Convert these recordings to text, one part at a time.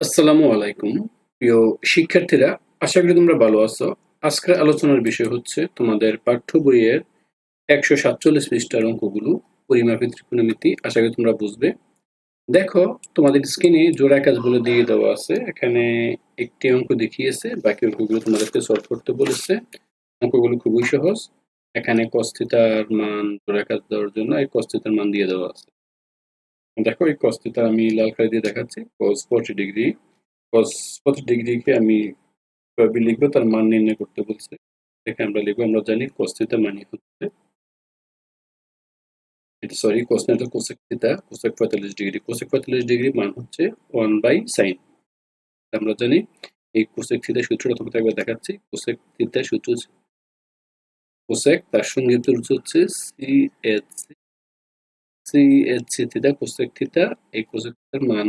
আসসালামু আলাইকুম। প্রিয় শিক্ষার্থীরা, আশা করি তোমরা ভালো আছো। আজকের আলোচনার বিষয় হচ্ছে তোমাদের পাঠ্য বইয়ের একশো সাতচল্লিশ পৃষ্ঠার অঙ্কগুলো, পরিমাপী ত্রিকোণমিতি। আশা করি তোমরা বুঝবে। দেখো, তোমাদের স্ক্রিনে জোড়া কাজ বলে দিয়ে দেওয়া আছে। এখানে একটি অঙ্ক দেখিয়েছে, বাকি অঙ্কগুলো তোমাদেরকে সলভ করতে বলেছে। অঙ্কগুলো খুবই সহজ। এখানে কস্তিতার মান জোড়া কাজ দেওয়ার জন্য এই কস্তিতার মান দিয়ে দেওয়া আছে। দেখো, এই কস্তিতা আমি লাল কালি দিয়ে দেখাচ্ছি। Cos forty degree cos forty ডিগ্রিকে আমি কীভাবে লিখব তার মান নির্ণয় করতে বলছে। এখানে আমরা লিখব, আমরা জানি কস্তিতা মানে হচ্ছে এটা সরি কোস না এটা কোসেক থিতা কোসেক পঁয়তাল্লিশ ডিগ্রি কোসেক পঁয়তাল্লিশ ডিগ্রি মান হচ্ছে ওয়ান বাই সাইন আমরা জানি, এই কোসেক থিতা সূত্রটা তোমাকে একবার দেখাচ্ছি। কোসেক থিতা সূত্র কোসেক তার সঙ্গে হচ্ছে C H C H C theta cosec theta এই কোসেক থিতার মান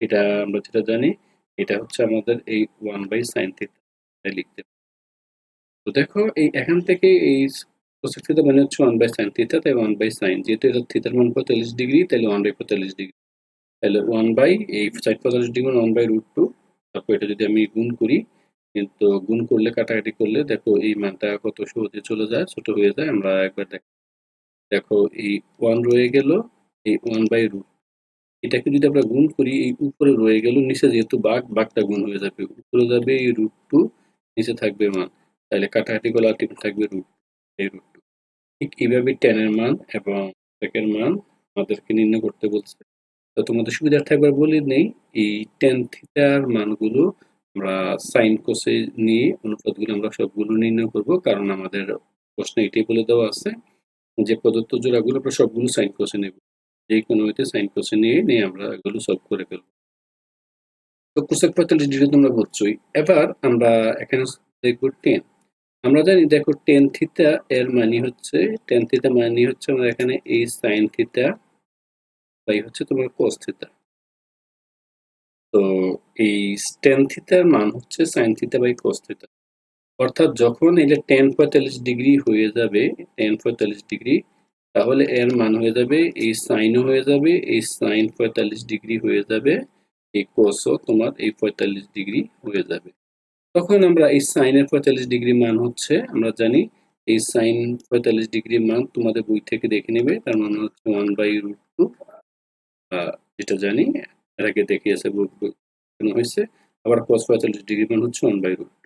এটা আমরা যেটা জানি, এটা হচ্ছে আমাদের এই ওয়ান বাই সাইন থিতা লিখতে তো দেখো, এই এখান থেকে এই কোসেক থিতা মানে হচ্ছে ওয়ান বাই সাইন থিতা তাই ওয়ান বাই সাইন, যেহেতু এটা থিতার মান পঁয়তাল্লিশ ডিগ্রি, তাহলে ওয়ান বাই পঁয়তাল্লিশ ডিগ্রি। তাহলে ওয়ান বাই এই সাইড পঁয়তাল্লিশ degree one by root two, তারপর এটা যদি আমি গুণ করি, কিন্তু গুণ করলে, কাটাকাটি করলে, দেখো এই মানটা কত সহজে চলে যায়, ছোট হয়ে যায়, আমরা একবার দেখ দেখো এই ওয়ান রয়ে গেল, এই ওয়ান বাই রুট এটাকে যদি আমরা গুণ করি, এই উপরে রয়ে গেল, নিচে যেহেতু বাঘ, বাঘটা গুণ হয়ে যাবে। উপরে যাবে এই রুট টু নিচে থাকবে মান তাহলে কাটাকাটি করলে আলটিমেট থাকবে রুট এই রুট টু ঠিক এইভাবে টেনের মান এবং সেকের মান আমাদেরকে নির্ণয় করতে বলছে। তো তোমাদের সুবিধার্থে একবার বলে নেই, এই টেন থিটার মানগুলো আমরা সাইন কোসে নিয়ে অনুপাতগুলো আমরা সবগুলো নির্ণয় করব, কারণ আমাদের প্রশ্নে এটাই বলে দেওয়া আছে। যে প্রদত্ত জোড়াগুলো আমরা সবগুলো সাইন কোসে নেব। যে কোনো হইতে সাইন কোসে নিয়ে নিয়ে আমরা এগুলো সলভ করে ফেলব। তো কোসেক পঁয়তাল্লিশ ডিগ্রি তোমরা বুঝছোই এবার আমরা এখানে দেখব টেন আমরা জানি দেখো টেন থিতা এর মানে হচ্ছে টেন থিতা মানে হচ্ছে আমরা এখানে এই সাইন থিতা বাই হচ্ছে তোমার কোস থিতা তো এই টেন থিতার মান হচ্ছে sine theta by cos theta অর্থাৎ যখন এটা টেন পঁয়তাল্লিশ ডিগ্রি হয়ে যাবে টেন পঁয়তাল্লিশ ডিগ্রি তাহলে এর মান হয়ে যাবে এই সাইনও হয়ে যাবে এই সাইন পঁয়তাল্লিশ ডিগ্রি হয়ে যাবে এই কোসও তোমার এই পঁয়তাল্লিশ ডিগ্রি হয়ে যাবে তখন আমরা এই সাইনের পঁয়তাল্লিশ ডিগ্রি মান হচ্ছে আমরা জানি এই সাইন পঁয়তাল্লিশ ডিগ্রি মান তোমাদের বই থেকে দেখে নেবে তার মান হচ্ছে ওয়ান বাই রুট টু যেটা জানি এর আগে দেখিয়েছে হয়েছে আবার কস পঁয়তাল্লিশ ডিগ্রি মান হচ্ছে ওয়ান বাই রুট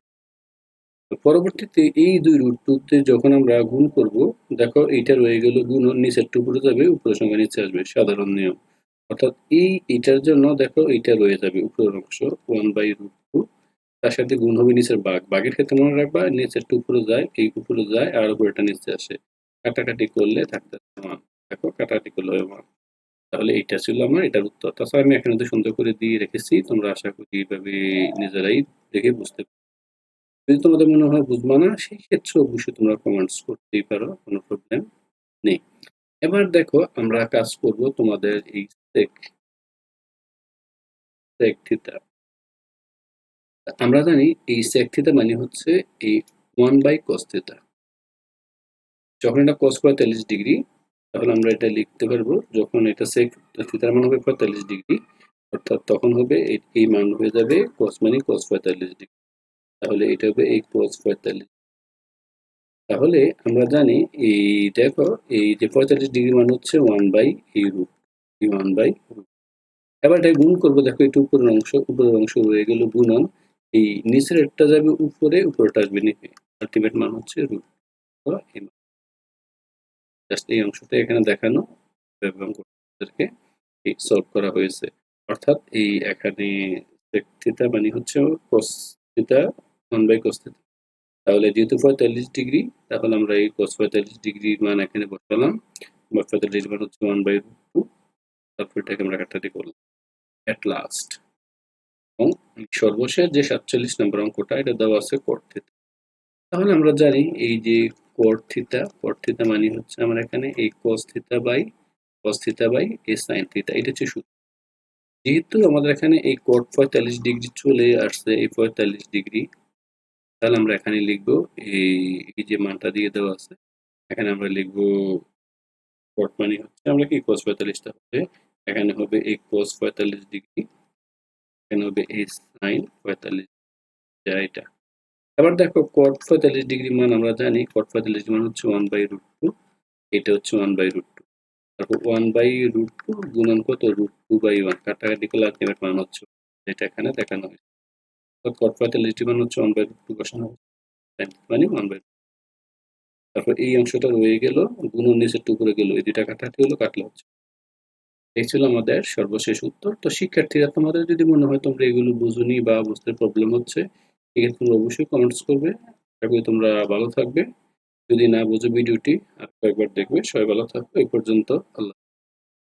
পরবর্তীতে এই দুই রুট টুতে যখন আমরা গুণ করব, দেখো এইটা রয়ে গেল গুণ, নিচের উপরে যাবে, উপরের সঙ্গে নিচে আসবে, সাধারণ নিয়ম। অর্থাৎ এই এটার জন্য দেখো এইটা রয়ে যাবে উপরের অংশ ওয়ান বাই রুট টু তার সাথে গুণ হবে নিচের বাঘ। বাঘের ক্ষেত্রে মনে রাখবা, নিচের উপরে যায়, এই উপরে যায়, আর উপরেটা নিচে আসে। কাটাকাটি করলে থাকতে মান দেখো, কাটাকাটি করলে হবে মান তাহলে এইটা ছিল আমার, এটার উত্তর। তাছাড়া আমি এখানে সুন্দর করে দিয়ে রেখেছি, তোমরা আশা করি এইভাবে নিজেরাই দেখে বুঝতে যদি তোমাদের মনে হয় বুঝবা না সেই ক্ষেত্রে অবশ্যই তোমরা কমেন্টস করতেই পারো, কোনো প্রবলেম নেই। এবার দেখো, আমরা কাজ করব তোমাদের এই আমরা জানি এই সেক থিতা মানে হচ্ছে এই ওয়ান বাই কস থিতা যখন এটা কস পঁয়তাল্লিশ ডিগ্রি, তাহলে আমরা এটা লিখতে পারব, যখন এটা সেক থিতার মান হবে পঁয়তাল্লিশ ডিগ্রি, অর্থাৎ তখন হবে এই মান হয়ে যাবে কস মানে কস পঁয়তাল্লিশ ডিগ্রি। তাহলে এটা হবে এই কোস পঁয়তাল্লিশ। তাহলে আমরা জানি এই দেখো, এই যে পঁয়তাল্লিশ ডিগ্রি মান হচ্ছে ওয়ান বাই এই রুট ওয়ান বাই রুট এবার এটা গুণ করব, দেখো এটা উপরের অংশ উপরের অংশ রয়ে গেল গুণন। এই নিচের একটা যাবে উপরে উপরটা আসবে নিচে। আলটিমেট মান হচ্ছে রুট জাস্ট এই অংশটা এখানে দেখানো এবং এই সলভ করা হয়েছে। অর্থাৎ এই এখানে মানে হচ্ছে cos one by cos theta তাহলে যেহেতু পঁয়তাল্লিশ ডিগ্রি তাহলে আমরা এই কোস পঁয়তাল্লিশ ডিগ্রির মান এখানে বসালাম। বা পঁয়তাল্লিশ মান হচ্ছে ওয়ান বাই টু তারপর এটাকে আমরা কাটাটি করলাম। অ্যাট লাস্ট এবং সর্বশেষ যে সাতচল্লিশ নম্বর অঙ্কটা, এটা দেওয়া আছে কোট তাহলে আমরা জানি এই যে কোট থিতা মানে হচ্ছে আমরা এখানে এই cos theta by cos theta by এই সাইন থিতা এটা হচ্ছে সূত্র। যেহেতু আমাদের এখানে এই কোট পঁয়তাল্লিশ ডিগ্রি চলে আসছে, এই পঁয়তাল্লিশ ডিগ্রি তাহলে আমরা এখানে লিখব এই এই যে মানটা দিয়ে দেওয়া আছে, এখানে আমরা লিখব কট মানে হচ্ছে আমরা কি কোস পঁয়তাল্লিশটা হবে, এখানে হবে এই কোস পঁয়তাল্লিশ ডিগ্রি, এখানে হবে এই সাইন পঁয়তাল্লিশ এটা। এবার দেখো কট পঁয়তাল্লিশ ডিগ্রি মান আমরা জানি কট পঁয়তাল্লিশ মান হচ্ছে ওয়ান বাই রুট টু এটা হচ্ছে ওয়ান বাই রুট টু তারপর ওয়ান বাই রুট টু গুণন কত? রুট টু বাই ওয়ান কাটাকাটি করলে আলটিমেট মান হচ্ছে এটা এখানে দেখানো হয়েছে। কট পঁয়তাল্লিশ ডিগ্রি মান হচ্ছে ওয়ান বাই টু বসানো মানে ওয়ান বাই তারপর এই অংশটা রয়ে গেল গুণন নিচের টুকরে গেল, এই দুইটা কাটাকাটি হলো, কাটলে হচ্ছে। এই ছিল আমাদের সর্বশেষ উত্তর। তো শিক্ষার্থীরা, তোমাদের যদি মনে হয় তোমরা এগুলো বুঝুনি বা বুঝতে প্রবলেম হচ্ছে, এক্ষেত্রে তোমরা অবশ্যই কমেন্টস করবে। আশা তোমরা ভালো থাকবে। যদি না বুঝো ভিডিওটি আর কয়েকবার দেখবে। সবাই ভালো থাকবে এই পর্যন্ত আল্লাহ